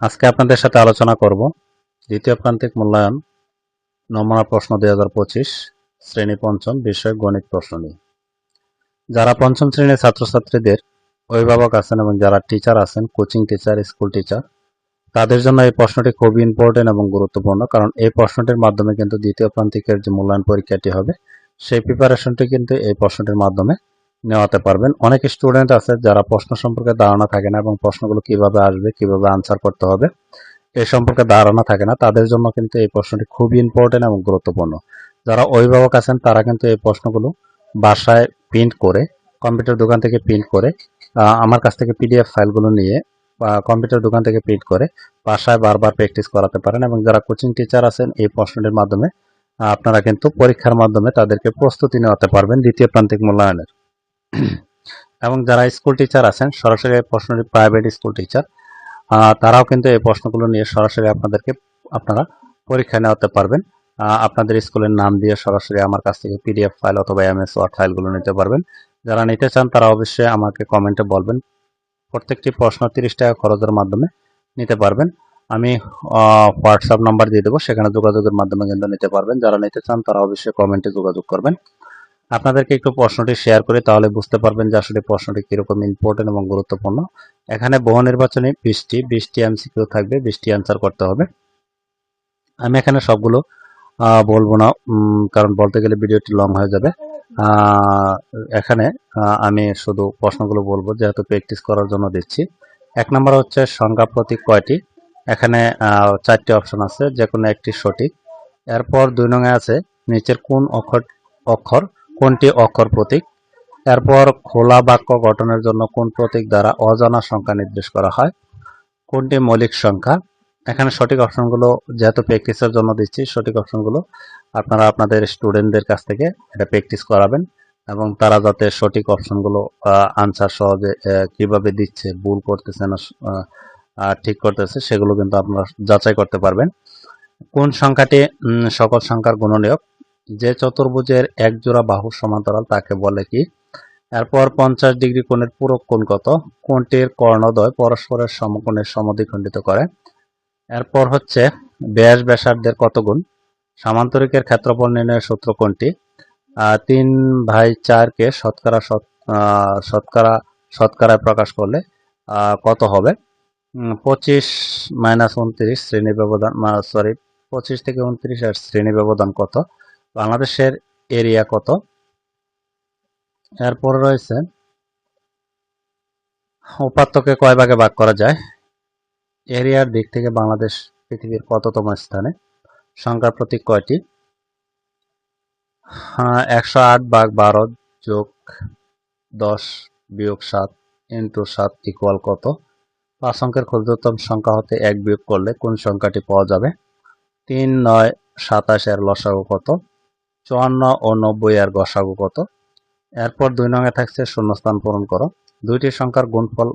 আজকে আপনাদের সাথে আলোচনা করব। দ্বিতীয় প্রান্তিক মূল্যায়ন, নমুনা প্রশ্ন দুই হাজার পঁচিশ, শ্রেণি পঞ্চম, বিষয় গণিত প্রশ্ন নিয়ে। যারা পঞ্চম শ্রেণির ছাত্রছাত্রীদের অভিভাবক আছেন এবং যারা টিচার আছেন কোচিং টিচার স্কুল টিচার তাদের জন্য এই প্রশ্নটি খুবই ইম্পর্টেন্ট এবং গুরুত্বপূর্ণ, কারণ এই প্রশ্নটির মাধ্যমে কিন্তু দ্বিতীয় প্রান্তিকের যে মূল্যায়ন পরীক্ষাটি হবে, সেই প্রিপারেশনটি কিন্তু এই প্রশ্নটির মাধ্যমে নেওয়াতে পারবেন। অনেক স্টুডেন্ট আছে যারা প্রশ্ন সম্পর্কে ধারণা থাকে না এবং প্রশ্নগুলো কীভাবে আসবে, কীভাবে আনসার করতে হবে এই সম্পর্কে ধারণা থাকে না। তাদের জন্য কিন্তু এই প্রশ্নটি খুবই ইম্পর্টেন্ট এবং গুরুত্বপূর্ণ। যারা অভিভাবক আছেন, তারা কিন্তু এই প্রশ্নগুলো বাসায় প্রিন্ট করে কম্পিউটার দোকান থেকে প্রিন্ট করে আমার কাছ থেকে পিডিএফ ফাইলগুলো নিয়ে কম্পিউটার দোকান থেকে প্রিন্ট করে, বাসায় বারবার প্র্যাকটিস করাতে পারেন এবং যারা কোচিং টিচার আছেন, এই প্রশ্নটির মাধ্যমে আপনারা কিন্তু পরীক্ষার মাধ্যমে তাদেরকে প্রস্তুতি নেওয়াতে পারবেন দ্বিতীয় প্রান্তিক মূল্যায়নের। এবং যারা স্কুল টিচার আছেন, সরাসরি প্রশ্নটি প্রাইভেট স্কুল টিচার তারাও কিন্তু এই প্রশ্নগুলো নিয়ে সরাসরি আপনাদেরকে, আপনারা পরীক্ষা নেওয়াতে পারবেন। আপনাদের স্কুলের নাম দিয়ে সরাসরি আমার কাছ থেকে পিডিএফ ফাইল অথবা এমএস ওয়ার্ড ফাইলগুলো নিতে পারবেন। যারা নিতে চান, তারা অবশ্যই আমাকে কমেন্টে বলবেন। প্রত্যেকটি প্রশ্ন তিরিশ টাকা খরচের মাধ্যমে নিতে পারবেন। আমি হোয়াটসঅ্যাপ নাম্বার দিয়ে দেবো, সেখানে যোগাযোগের মাধ্যমে কিন্তু নিতে পারবেন। যারা নিতে চান, তারা অবশ্যই কমেন্টে যোগাযোগ করবেন। আপনাদেরকে একটু প্রশ্নটি শেয়ার করি, তাহলে বুঝতে পারবেন যে আসলে প্রশ্নটি কীরকম ইম্পর্টেন্ট এবং গুরুত্বপূর্ণ। এখানে বহু নির্বাচনী বিশটি বিশটি এমসিকিউ থাকবে বিশটি অ্যান্সার করতে হবে। আমি এখানে সবগুলো বলব না কারণ বলতে গেলে ভিডিওটি লং হয়ে যাবে। এখানে আমি শুধু প্রশ্নগুলো বলব, যেহেতু প্র্যাকটিস করার জন্য দিচ্ছি। এক নম্বর হচ্ছে সংখ্যা প্রতীক কয়টি? এখানে চারটি অপশন আছে যে কোনো একটি সঠিক। এরপর দুই নঙে আছে, নিচের কোন অক্ষর অক্ষর কোনটি অক্ষর প্রতীক? এরপর খোলা বাক্য গঠনের জন্য কোন প্রতীক দ্বারা অজানা সংখ্যা নির্দেশ করা হয়? কোনটি মৌলিক সংখ্যা? এখানে সঠিক অপশনগুলো যেহেতু প্র্যাকটিসের জন্য দিচ্ছি, সঠিক অপশনগুলো আপনারা আপনাদের স্টুডেন্টদের কাছ থেকে এটা প্র্যাকটিস করাবেন এবং তারা যাতে সঠিক অপশনগুলো আনসার সহজে কীভাবে দিচ্ছে, ভুল করতেছে না ঠিক করতেছে, সেগুলো কিন্তু আপনারা যাচাই করতে পারবেন। কোন সংখ্যাটি সকল সংখ্যার গুণনীয়ক? যে চতুর্ভুজের এক জোড়া বাহু সমান্তরাল তাকে বলে কি? এরপর পঞ্চাশ ডিগ্রি কোণের পূরক কোণ কত? কোণটির কর্ণদ্বয় পরস্পরের সমকোণের সমদ্বিখণ্ডিত করে। এরপর হচ্ছে ব্যাস ব্যাসার্ধের কত গুণ? সামান্তরিকের ক্ষেত্রফল নির্ণয়ের সূত্র কোনটি? তিন ভাই চারকে শতকরা শত- শতকরা, শতকরায় প্রকাশ করলে কত হবে? পঁচিশ মাইনাস উনত্রিশ শ্রেণি ব্যবধান সরি, পঁচিশ থেকে উনত্রিশ এর শ্রেণি ব্যবধান কত? বাংলাদেশের এরিয়া কত? এরপর রয়েছে, উপাত্তকে কয় ভাগে ভাগ করা যায়? এরিয়ার দিক থেকে বাংলাদেশ পৃথিবীর কততম স্থানে? সংখ্যার প্রতীক কয়টি? হ্যাঁ একশো আট ভাগ বারো যোগ দশ বিয়োগ সাত ইন্টু সাত ইকুয়াল কত? পাঁচ অঙ্কের ক্ষুদ্রতম সংখ্যা হতে এক বিয়োগ করলে কোন সংখ্যাটি পাওয়া যাবে? তিন নয় সাতাশ এর লসাগু কত? চুয়ান্ন ও নব্বই এর গসাগু কত? এরপর দুই নঙে থাকছে শূন্যস্থান পূরণ করো। দুইটি সংখ্যার গুণফল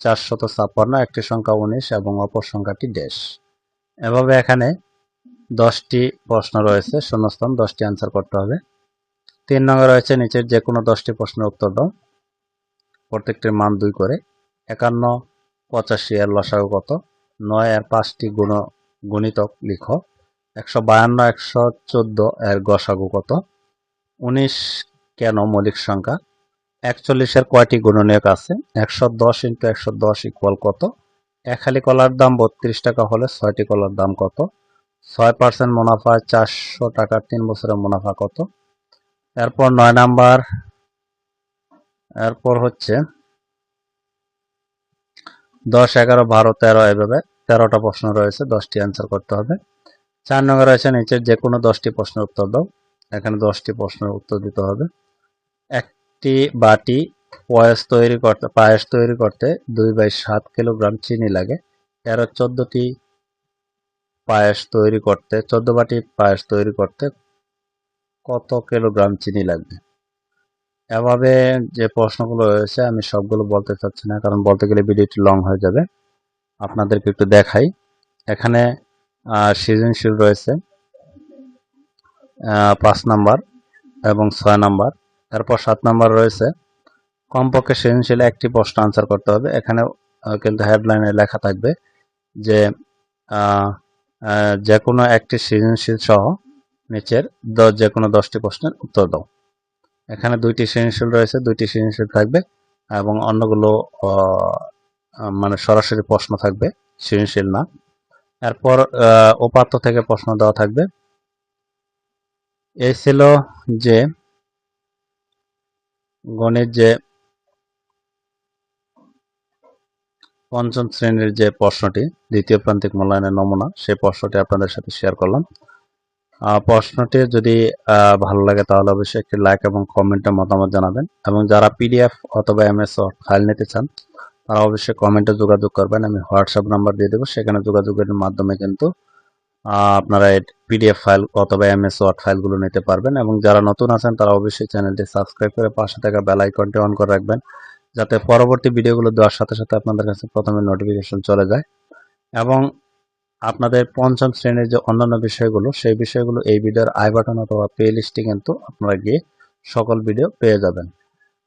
চারশত ছাপ্পান্ন, একটি সংখ্যা উনিশ এবং অপর সংখ্যাটি ড্যাশ এভাবে এখানে দশটি প্রশ্ন রয়েছে, শূন্যস্থান, দশটি অ্যান্সার করতে হবে। তিন নঙে রয়েছে নিচের যে কোনো দশটি প্রশ্নের উত্তর দাও। প্রত্যেকটির মান দুই করে। একান্ন, পঁচাশি এর লসাগু কত? নয় এর পাঁচটি গুণ গুণিতক লিখো। একশো বায়ান্ন, একশো চোদ্দ এর গসাগু কত? উনিশ কেন মৌলিক সংখ্যা? একচল্লিশের কয়টি গুণনীয়ক আছে? একশো দশ ইন্টু একশো দশ ইকুয়াল কত? এক হালি কলার দাম বত্রিশ টাকা হলে ছয়টি কলার দাম কত? ছয় পার্সেন্ট মুনাফা, চারশো টাকার তিন বছরের মুনাফা কত? এরপর নয় নাম্বার, এরপর হচ্ছে দশ এগারো বারো তেরো এভাবে তেরোটা প্রশ্ন রয়েছে, দশটি অ্যান্সার করতে হবে। চার নম্বর রয়েছে নিচের যে কোনো দশটি প্রশ্নের উত্তর দাও। এখানে দশটি প্রশ্নের উত্তর দিতে হবে। একটি বাটি পায়েস তৈরি করতে, পায়েস তৈরি করতে দুই বাই সাত কিলোগ্রাম চিনি লাগে। এর চোদ্দটি পায়েস তৈরি করতে, চোদ্দ বাটি পায়েস তৈরি করতে কত কিলোগ্রাম চিনি লাগবে? এভাবে যে প্রশ্নগুলো রয়েছে, আমি সবগুলো বলতে চাচ্ছি না, কারণ বলতে গেলে ভিডিওটি লং হয়ে যাবে। আপনাদেরকে একটু দেখাই। এখানে সৃজনশীল রয়েছে পাঁচ নাম্বার এবং ছয় নাম্বার। এরপর সাত নাম্বার রয়েছে, কমপক্ষে সৃজনশীলে একটি প্রশ্ন আনসার করতে হবে। এখানে কিন্তু হেডলাইনে লেখা থাকবে যে যে কোনো একটি সৃজনশীল সহ নিচের যে কোনো দশটি প্রশ্নের উত্তর দাও। এখানে দুইটি সৃজনশীল রয়েছে, দুইটি সৃজনশীল থাকবে এবং অন্যগুলো মানে সরাসরি প্রশ্ন থাকবে, সৃজনশীল না। এরপর উপাত্ত থেকে প্রশ্ন দেওয়া থাকবে। এই ছিল যে গণিত যে পঞ্চম শ্রেণির যে প্রশ্নটি, দ্বিতীয় প্রান্তিক মূল্যায়নের নমুনা, সেই প্রশ্নটি আপনাদের সাথে শেয়ার করলাম। প্রশ্নটি যদি ভালো লাগে তাহলে অবশ্যই একটি লাইক এবং কমেন্টে মতামত জানাবেন। এবং যারা পিডিএফ অথবা এমএস ফাইল নিতে চান তারা অবশ্যই কমেন্টে যোগাযোগ করবেন, আমি হোয়াটসঅ্যাপ নাম্বার দিয়ে দেবো, সেখানে যোগাযোগের মাধ্যমে কিন্তু আপনারা পিডিএফ ফাইল অথবা এমএস ওয়ার্ড ফাইলগুলো নিতে পারবেন এবং যারা নতুন আছেন তারা অবশ্যই চ্যানেলটি সাবস্ক্রাইব করে পাশে থাকা বেল আইকনটি অন করে রাখবেন, যাতে পরবর্তী ভিডিওগুলো দেওয়ার সাথে সাথে আপনাদের কাছে প্রথমে নোটিফিকেশন চলে যায়। এবং আপনাদের পঞ্চম শ্রেণির যে অন্যান্য বিষয়গুলো, সেই বিষয়গুলো এই ভিডিওর আই বাটন অথবা প্লে লিস্টে কিন্তু আপনারা গিয়ে সকল ভিডিও পেয়ে যাবেন।